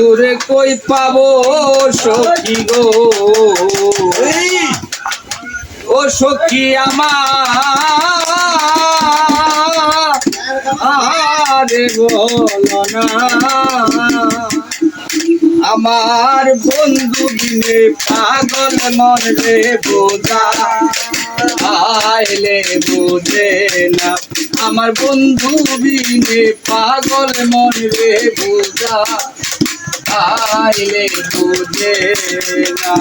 তোরে কই পাবো সখী গো? ও সখী আমার। বলো না আমার বন্ধু দিনে পাগল মন রে বোঝা। আইলে বুঝে না। আমার বন্ধু বিনে পাগল মন রে বোঝা। আইলে বুঝে না।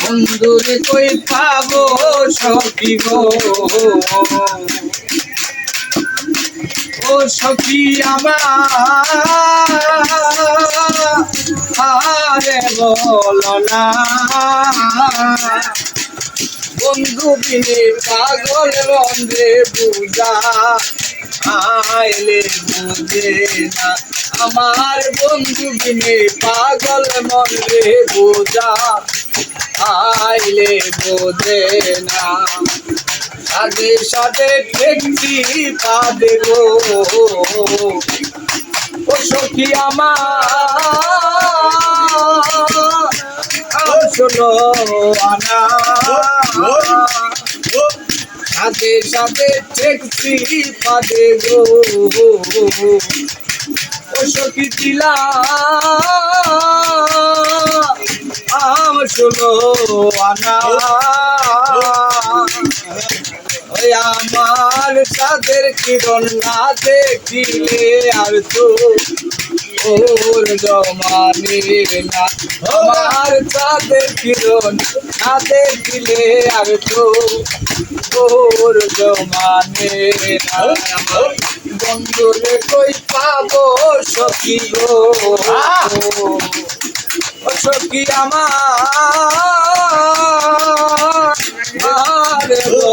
বন্ধুরে কই পাবো সখী গো? ও সখী আমার বলো না। বন্ধু বিনে পাগল রন্ধে বুঝা আইলে বুঝে না আমার বন্ধু বিনে পাগল মনে বুঝা আইলে বোঝে না সাথে সাথে ঠেকছি পাবে গো। ও সখী আমার। শোনো আনা। সাথে সাথে ঠেকছি পাবে গো ও দিলা আম শোনো আনা ওই আমার চাঁদের কিরণ না দেখিলে আর তো ওর জমানে না আমার চাঁদের কিরণ না দেখিলে আর তো ওর জমানে না বন্ধুরে কই পাবো সখী গো সখী আমার